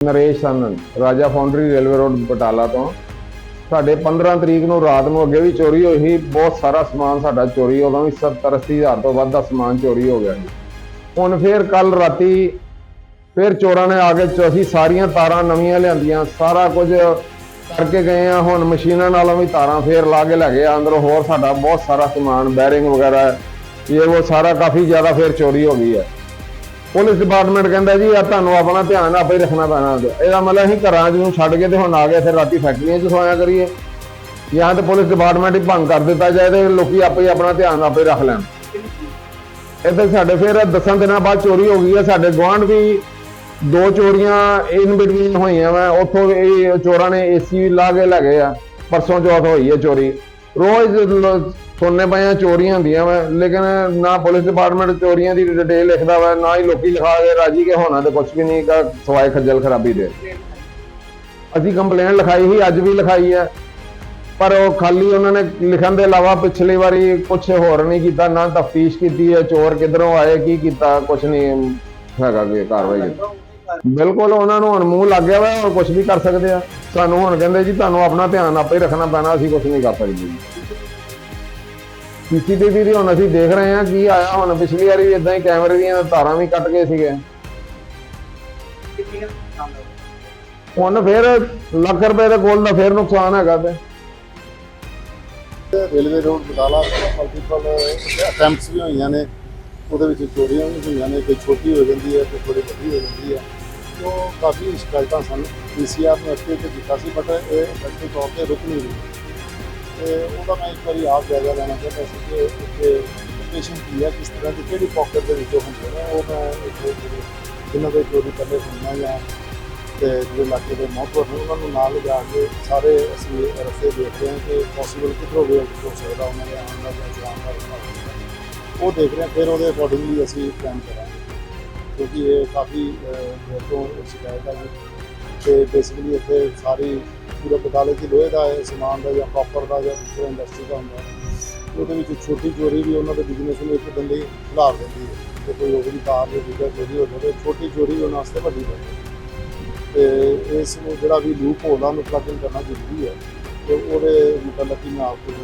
ਨਰੇਸ਼ ਸਨ, ਰਾਜਾ foundry railway road Batala ਤੋਂ। ਸਾਡੇ 15 ਤਰੀਕ ਨੂੰ ਰਾਤ ਨੂੰ ਅੱਗੇ ਵੀ ਚੋਰੀ ਹੋਈ ਸੀ, ਬਹੁਤ ਸਾਰਾ ਸਮਾਨ ਸਾਡਾ ਚੋਰੀ ਉਦੋਂ ਵੀ 70 ਅੱਸੀ ਹਜ਼ਾਰ ਤੋਂ ਵੱਧ ਦਾ ਸਮਾਨ ਚੋਰੀ ਹੋ ਗਿਆ। ਹੁਣ ਫੇਰ ਕੱਲ ਰਾਤੀ ਫੇਰ ਚੋਰਾਂ ਨੇ ਆ ਕੇ ਅਸੀਂ ਸਾਰੀਆਂ ਤਾਰਾਂ ਨਵੀਆਂ ਲਿਆਂਦੀਆਂ, ਸਾਰਾ ਕੁਝ ਕਰਕੇ ਗਏ ਆ ਹੁਣ ਮਸ਼ੀਨਾਂ ਨਾਲੋਂ ਵੀ ਤਾਰਾਂ ਫੇਰ ਲਾ ਕੇ ਲੈ ਗਏ ਅੰਦਰੋਂ ਹੋਰ ਸਾਡਾ ਬਹੁਤ ਸਾਰਾ ਸਮਾਨ, ਬੈਰਿੰਗ ਵਗੈਰਾ, ਇਹ ਉਹ ਸਾਰਾ ਕਾਫੀ ਜ਼ਿਆਦਾ ਫੇਰ ਚੋਰੀ ਹੋ ਗਈ ਹੈ। ਪੁਲਿਸ ਡਿਪਾਰਟਮੈਂਟ ਕਹਿੰਦਾ ਜੀ ਆ ਤੁਹਾਨੂੰ ਆਪਣਾ ਧਿਆਨ ਆਪੇ ਹੀ ਰੱਖਣਾ ਪੈਣਾ ਇਹਦਾ ਮਤਲਬ ਅਸੀਂ ਘਰਾਂ 'ਚ ਛੱਡ ਕੇ ਤੇ ਹੁਣ ਆ ਗਏ ਫਿਰ ਰਾਤੀ ਫੈਕਟਰੀਆਂ 'ਚ ਸੋਇਆ ਕਰੀਏ। ਜਾਂ ਤਾਂ ਪੁਲਿਸ ਡਿਪਾਰਟਮੈਂਟ ਹੀ ਭੰਗ ਕਰ ਦਿੱਤਾ ਜਾਏ ਤੇ ਲੋਕੀ ਆਪੇ ਆਪਣਾ ਧਿਆਨ ਆਪੇ ਰੱਖ ਲੈਣ। ਇੱਥੇ ਸਾਡੇ ਫਿਰ ਦਸਾਂ ਦਿਨਾਂ ਬਾਅਦ ਚੋਰੀ ਹੋ ਗਈ ਹੈ। ਸਾਡੇ ਗੁਆਂਢ ਵੀ ਦੋ ਚੋਰੀਆਂ ਇਨ ਬਿਟਵੀਨ ਹੋਈਆਂ ਵਾ। ਉੱਥੋਂ ਇਹ ਚੋਰਾਂ ਨੇ ਏਸੀ ਲਾ ਕੇ ਲੈ ਗਏ ਆ। ਪਰਸੋਂ ਚੌਥ ਹੋਈ ਹੈ ਚੋਰੀ। ਰੋਜ਼ ਸੁਣਨੇ ਪਏ ਆ ਚੋਰੀਆਂ ਹੁੰਦੀਆਂ ਵਾ, ਲੇਕਿਨ ਨਾ ਪੁਲਿਸ ਡਿਪਾਰਟਮੈਂਟ ਚੋਰੀਆਂ ਦੀ ਡਿਟੇਲ ਲਿਖਦਾ ਵਾ, ਨਾ ਹੀ ਲੋਕੀ ਲਿਖਾ ਕੇ ਰਾਜੀ ਕੇ ਹੋਣਾ ਤੇ ਕੁਝ ਵੀ ਨਹੀਂ, ਗਾ ਸਵਾਏ ਖੱਜਲ ਖਰਾਬੀ ਦੇ। ਅਸੀਂ ਕੰਪਲੇਂਟ ਲਿਖਾਈ ਸੀ, ਅੱਜ ਵੀ ਲਿਖਾਈ ਹੈ ਪਰ ਉਹ ਖਾਲੀ ਉਹਨਾਂ ਨੇ ਲਿਖਣ ਦੇ ਇਲਾਵਾ ਪਿਛਲੀ ਵਾਰੀ ਕੁਝ ਹੋਰ ਨਹੀਂ ਕੀਤਾ, ਨਾ ਤਫਤੀਸ਼ ਕੀਤੀ ਹੈ ਚੋਰ ਕਿੱਧਰੋਂ ਆਏ, ਕੀ ਕੀਤਾ ਕੁਝ ਨਹੀਂ ਹੈਗਾ ਕਿ ਕਾਰਵਾਈ। ਬਿਲਕੁਲ ਉਹਨਾਂ ਨੂੰ ਹੁਣ ਮੂੰਹ ਲੱਗ ਗਿਆ ਵਾ, ਹੋਰ ਕੁਝ ਵੀ ਕਰ ਸਕਦੇ ਆ। ਸਾਨੂੰ ਹੁਣ ਕਹਿੰਦੇ ਜੀ, ਤੁਹਾਨੂੰ ਆਪਣਾ ਧਿਆਨ ਆਪੇ ਹੀ ਰੱਖਣਾ ਪੈਣਾ, ਅਸੀਂ ਕੁਝ ਨਹੀਂ ਕਰ ਸਕਦੇ। ਸੀਸੀਟੀਵੀ ਦੀ ਹੁਣ ਅਸੀਂ ਦੇਖ ਰਹੇ ਹਾਂ ਕੀ ਆਇਆ ਹੁਣ। ਪਿਛਲੀ ਵਾਰੀ ਵੀ ਇਦਾਂ ਹੀ ਕੈਮਰੇ ਦੀਆਂ ਤਾਰਾਂ ਵੀ ਕੱਟ ਗਏ ਸੀਗੇ। ਹੁਣ ਫਿਰ ਲੱਖ ਰੁਪਏ ਦੇ ਕੋਲ ਦਾ ਫਿਰ ਨੁਕਸਾਨ ਹੈਗਾ ਤੇ। Railway road Batala multiple attempts ਵੀ ਹੋਈਆਂ ਨੇ। ਉਹਦੇ ਵਿੱਚ ਚੋਰੀਆਂ ਵੀ ਹੋਈਆਂ ਨੇ। ਕੋਈ ਛੋਟੀ ਹੋ ਜਾਂਦੀ ਹੈ ਕੋਈ ਥੋੜੀ ਵੱਡੀ ਹੋ ਜਾਂਦੀ ਹੈ। ਤੋ ਕਾਫੀ ਸ਼ਿਕਾਇਤਾਂ ਸਾਨੂੰ ਪੀਸੀਆਰ ਨੂੰ ਅੱਗੇ ਤੇ ਦਿੱਤਾ ਸੀ ਬਟ ਇਹ ਫੈਕਟਰੀ ਤੌਰ ਤੇ ਰੁਕ ਨਹੀਂ ਰਹੀ ਤੇ ਉਹਦਾ ਮੈਂ ਇੱਕ ਵਾਰੀ ਆਪ ਜਾਇਜ਼ਾ ਲੈਣਾ ਚਾਹੁੰਦਾ ਸੀ ਕਿ ਇੱਥੇ ਲੋਕੇਸ਼ਨ ਕੀ ਹੈ, ਕਿਸ ਤਰ੍ਹਾਂ ਦੀ, ਕਿਹੜੀ ਪਾਕਟ ਦੇ ਵਿੱਚੋਂ ਹੁੰਦੇ ਨੇ ਉਹ ਮੈਂ ਇੱਥੇ ਜਿਨ੍ਹਾਂ ਦੇ ਚੋਰੀ ਪਹਿਲੇ ਹੋਈਆਂ ਜਾਂ ਤੇ ਜਿਹੜੇ ਇਲਾਕੇ ਦੇ ਮੌਤਵਰ ਨੇ, ਉਹਨਾਂ ਨੂੰ ਨਾਲ ਲਿਜਾ ਕੇ ਸਾਰੇ ਅਸੀਂ ਰਸਤੇ ਦੇਖ ਰਹੇ ਹਾਂ ਕਿ ਪੋਸੀਬਲ ਕਿੱਧਰੋਂ ਵੀ ਹੋ ਸਕਦਾ ਉਹਨਾਂ ਦੇ ਆਉਣ ਦਾ ਜਾਂ ਜਾਣ ਦਾ ਰਸਤਾ। ਉਹ ਦੇਖ ਰਹੇ ਹਾਂ, ਫਿਰ ਉਹਦੇ ਅਕੋਰਡਿੰਗਲੀ ਅਸੀਂ ਪਲਾਨ ਕਰਾਂਗੇ। ਕਿਉਂਕਿ ਇਹ ਕਾਫੀ ਦੇਰ ਤੋਂ ਸ਼ਿਕਾਇਤ ਹੈ ਤੇ ਬੇਸਿਕਲੀ ਇੱਥੇ ਸਾਰੀ ਪੂਰੇ ਬਟਾਲੇ ਦੀ ਲੋਹੇ ਦਾ ਹੈ, ਸਮਾਨ ਦਾ ਜਾਂ ਕਾਪਰ ਦਾ ਜਾਂ ਦੂਸਰੇ ਇੰਡਸਟਰੀ ਦਾ ਹੁੰਦਾ ਉਹਦੇ ਵਿੱਚ ਛੋਟੀ ਚੋਰੀ ਵੀ ਉਹਨਾਂ ਦੇ ਬਿਜ਼ਨਸ ਨੂੰ ਇੱਕ ਬੰਦੇ ਲਈ ਦਿੰਦੀ ਹੈ। ਤੇ ਕੋਈ ਉਹਦੀ ਤਾਰ ਜਾਂ ਦੂਜਾ ਚੋਰੀ ਹੋ ਜਾਵੇ, ਛੋਟੀ ਚੋਰੀ ਉਹਨਾਂ ਵਾਸਤੇ ਵੱਡੀ ਪੈਂਦੀ ਹੈ। ਤੇ ਇਸ ਨੂੰ ਜਿਹੜਾ ਵੀ ਲੂਪ ਹੋਲ ਆ ਪਲੱਗ ਇਨ ਕਰਨਾ ਜ਼ਰੂਰੀ ਹੈ। ਤੇ ਉਹਦੇ ਮੁਤਲਕ ਹੀ ਮੈਂ ਆਪ ਕੋਲ